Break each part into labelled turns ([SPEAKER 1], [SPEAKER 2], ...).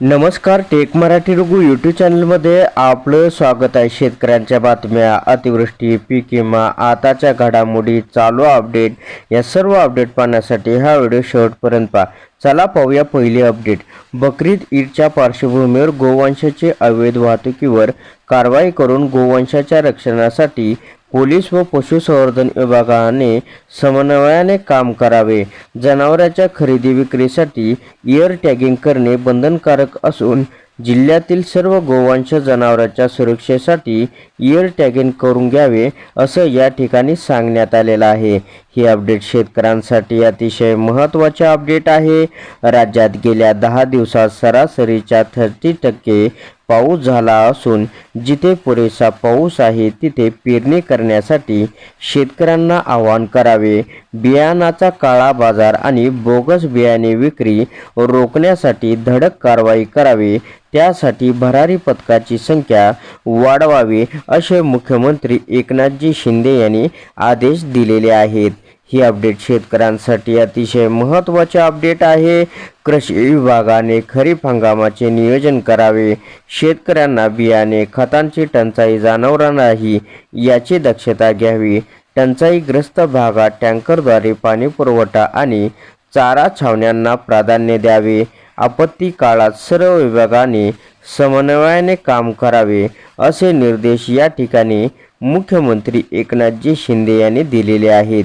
[SPEAKER 1] नमस्कार take Marathi Raghu YouTube चॅनलमध्ये आपलं स्वागत आहे. शेतकऱ्यांच्या बातम्या अतिवृष्टी पीक विमा आताच्या घडामोडी चालू अपडेट या सर्व अपडेट पाहण्यासाठी हा व्हिडिओ शेवटपर्यंत पहा. चला पाहूया पहिली अपडेट बकरीद ईदच्या पार्श्वभूमीवर गोवंशाचे अवैध वाहतुकीवर कारवाई करून गोवंशाच्या रक्षणासाठी पोलीस व पशुसंवर्धन विभागाने समन्वयाने काम करावे. जनावरांच्या खरेदी विक्रीसाठी इयर टॅगिंग करणे बंधनकारक असून जिल्ह्यातील सर्व गोवंश जनावरांच्या सुरक्षेसाठी इयर टॅगिंग करून घ्यावे असं या ठिकाणी सांगण्यात आलेलं आहे. ही अपडेट शेतकऱ्यांसाठी अतिशय महत्त्वाचे अपडेट आहे. राज्यात गेल्या दहा दिवसात सरासरीच्या थर्टी टक्के पाऊस झाला असून जिथे पुरेसा पाऊस आहे तिथे पेरणी करण्यासाठी शेतकऱ्यांना आवाहन करावे. बियाणाचा काळा बाजार आणि बोगस बियाणे विक्री रोखण्यासाठी धडक कारवाई करावी. त्यासाठी भरारी पथकाची संख्या वाढवावी असे मुख्यमंत्री एकनाथजी शिंदे यांनी आदेश दिलेले आहेत. ही अपडेट शेतकऱ्यांसाठी अतिशय महत्त्वाचे अपडेट आहे. कृषी विभागाने खरीप हंगामाचे नियोजन करावे. शेतकऱ्यांना बियाणे खतांची टंचाई जाणवणार नाही याची दक्षता घ्यावी. टंचाईग्रस्त भागात टँकरद्वारे पाणी पुरवठा आणि चारा छावण्यांना प्राधान्य द्यावे. आपत्ती काळात सर्व विभागाने समन्वयाने काम करावे असे निर्देश या ठिकाणी मुख्यमंत्री एकनाथजी शिंदे यांनी दिलेले आहेत.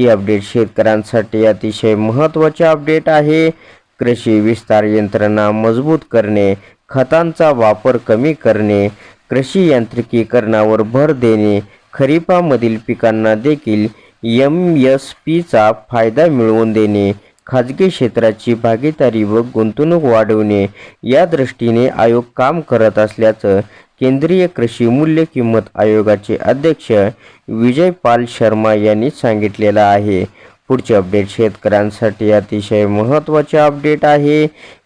[SPEAKER 1] ही अपडेट शेतकऱ्यांसाठी अतिशय महत्त्वाचे अपडेट आहे. कृषी विस्तार यंत्रणा मजबूत करणे खतांचा वापर कमी करणे कृषी यांत्रिकीकरणावर भर देणे खरीपामधील पिकांना देखील एम एस पीचा फायदा मिळवून देणे खाजगी क्षेत्राची भागीदारी व गुंतवणूक वाढवणे या दृष्टीने आयोग काम करत असल्याचं केंद्रीय कृषी मूल्य किंमत आयोगाचे अध्यक्ष विजय पाल शर्मा यांनी सांगितलेलं आहे. पुढचे अपडेट शेतकऱ्यांसाठी अतिशय महत्त्वाचे अपडेट आहे.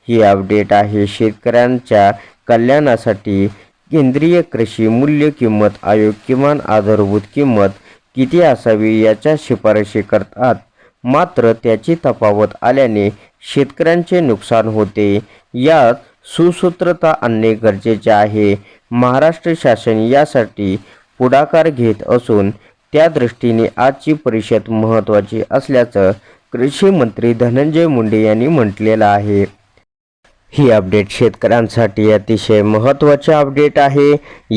[SPEAKER 1] ही अपडेट आहे शेतकऱ्यांच्या कल्याणासाठी. केंद्रीय कृषी मूल्य किंमत आयोग किमान आधारभूत किंमत किती असावी याच्या शिफारशी करतात. मात्र त्याची तफावत आल्याने शेतकऱ्यांचे नुकसान होते. यात सुसूत्रता आणणे गरजेचे आहे. महाराष्ट्र शासन यासाठी पुढाकार घेत असून त्या दृष्टीने आजची परिषद महत्त्वाची असल्याचं कृषी मंत्री धनंजय मुंडे यांनी म्हटलेलं आहे. ही अपडेट शेतकऱ्यांसाठी अतिशय महत्त्वाचे अपडेट आहे.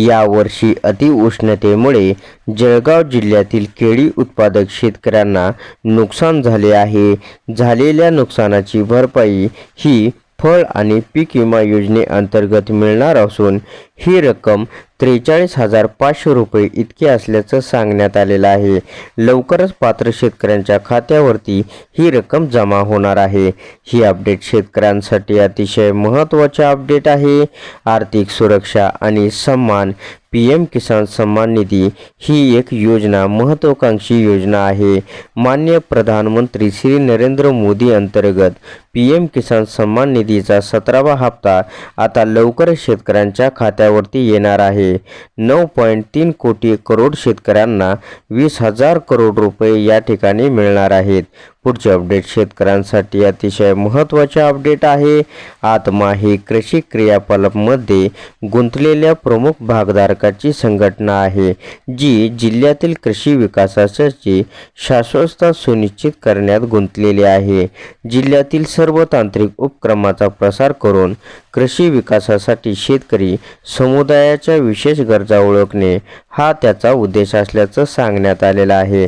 [SPEAKER 1] यावर्षी अतिउष्णतेमुळे जळगाव जिल्ह्यातील केळी उत्पादक शेतकऱ्यांना नुकसान झाले आहे. झालेल्या नुकसानाची भरपाई ही फळ आणि पीक विमा योजनेअंतर्गत मिळणार असून ही रक्कम त्रेचाळीस हजार पाचशे रुपये इतकी असल्याचं सांगण्यात आलेलं आहे. लवकरच पात्र शेतकऱ्यांच्या खात्यावरती ही रक्कम जमा होणार आहे. ही अपडेट शेतकऱ्यांसाठी अतिशय महत्त्वाचे अपडेट आहे. आर्थिक सुरक्षा आणि सन्मान पी एम किसान सन्मान निधी ही एक योजना महत्त्वाकांक्षी योजना आहे. मान्य प्रधानमंत्री श्री नरेंद्र मोदी अंतर्गत पी एम किसान सन्मान निधीचा सतरावा हप्ता आता लवकरच शेतकऱ्यांच्या खात्यावरती येणार आहे. नऊ पॉईंट तीन कोटी करोड शेतकऱ्यांना वीस हजार करोड रुपये या ठिकाणी मिळणार आहेत. पुढचे अपडेट शेतकऱ्यांसाठी अतिशय महत्त्वाचे अपडेट आहे. आत्मा ही कृषी क्रियाकलापमध्ये गुंतलेल्या प्रमुख भागधारकाची संघटना आहे जी जिल्ह्यातील कृषी विकासाची शाश्वतता सुनिश्चित करण्यात गुंतलेली आहे. जिल्ह्यातील सर्व तांत्रिक उपक्रमाचा प्रसार करून कृषी विकासासाठी शेतकरी समुदायाच्या विशेष गरजा ओळखणे हा त्याचा उद्देश असल्याचं सांगण्यात आलेलं आहे.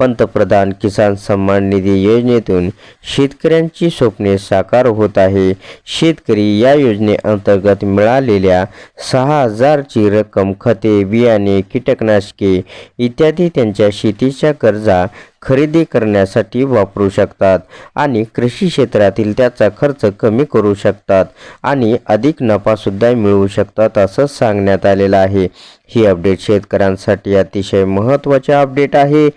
[SPEAKER 1] पंतप्रधान किसान सन्मान निधी योजनेतून शेतकऱ्यांची स्वप्ने साकार होत आहे. शेतकरी या योजनेअंतर्गत मिळालेल्या सहा हजारची रक्कम खते बियाणे कीटकनाशके इत्यादी त्यांच्या शेतीच्या गरजा खरेदी करण्यासाठी वापरू शकतात आणि कृषी क्षेत्रातील त्याचा खर्च कमी करू शकतात आणि अधिक नफासुद्धा मिळवू शकतात असं सांगण्यात आलेलं आहे. ही अपडेट शेतकऱ्यांसाठी अतिशय महत्त्वाचे अपडेट आहे.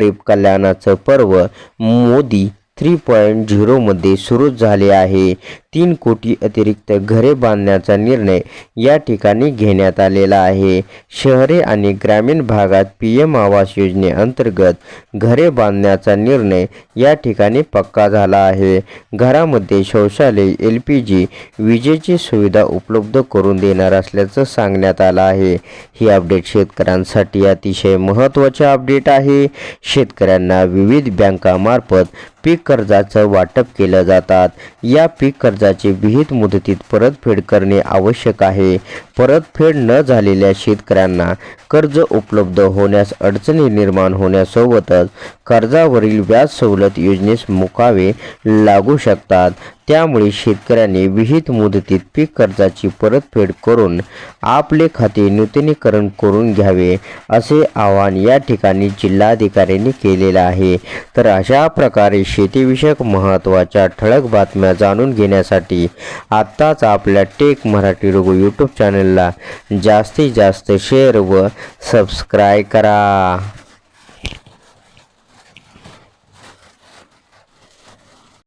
[SPEAKER 1] गरीब कल्याणाचं पर्व मोदी थ्री पॉईंट झिरोमध्ये सुरू झाले आहे. तीन कोटी अतिरिक्त घरे बांधण्याचा निर्णय या ठिकाणी घेण्यात आलेला आहे. शहरे आणि ग्रामीण भागात पी एम आवास योजनेअंतर्गत घरे बांधण्याचा निर्णय या ठिकाणी पक्का झाला आहे. घरामध्ये शौचालय एल पी जी विजेची सुविधा उपलब्ध करून देणार असल्याचं सांगण्यात आलं आहे. ही अपडेट शेतकऱ्यांसाठी अतिशय महत्त्वाचे अपडेट आहे. शेतकऱ्यांना विविध बँकामार्फत पीक कर्जाचं वाटप केलं जातात. या पीक कर्ज कर्जाची विहित मुदतीत परतफेड करणे आवश्यक आहे. परतफेड न झालेल्या शेतकऱ्यांना कर्ज उपलब्ध होण्यास अडचणी निर्माण होण्यासोबतच कर्जावरील व्याज सवलत योजनेस मुकावे लागू शकतात. त्यामुळे शेतकऱ्यांनी विहित मुदतीत पीक कर्जाची परतफेड करून आपले खाते नूतनीकरण करून घ्यावे असे आवाहन या ठिकाणी जिल्हाधिकाऱ्यांनी केलेलं आहे. तर अशा प्रकारे शेतीविषयक महत्त्वाच्या ठळक बातम्या जाणून घेण्यासाठी आत्ताच आपल्या टेक मराठी रघु यूट्यूब चॅनलला जास्तीत जास्त शेअर व सबस्क्राईब करा.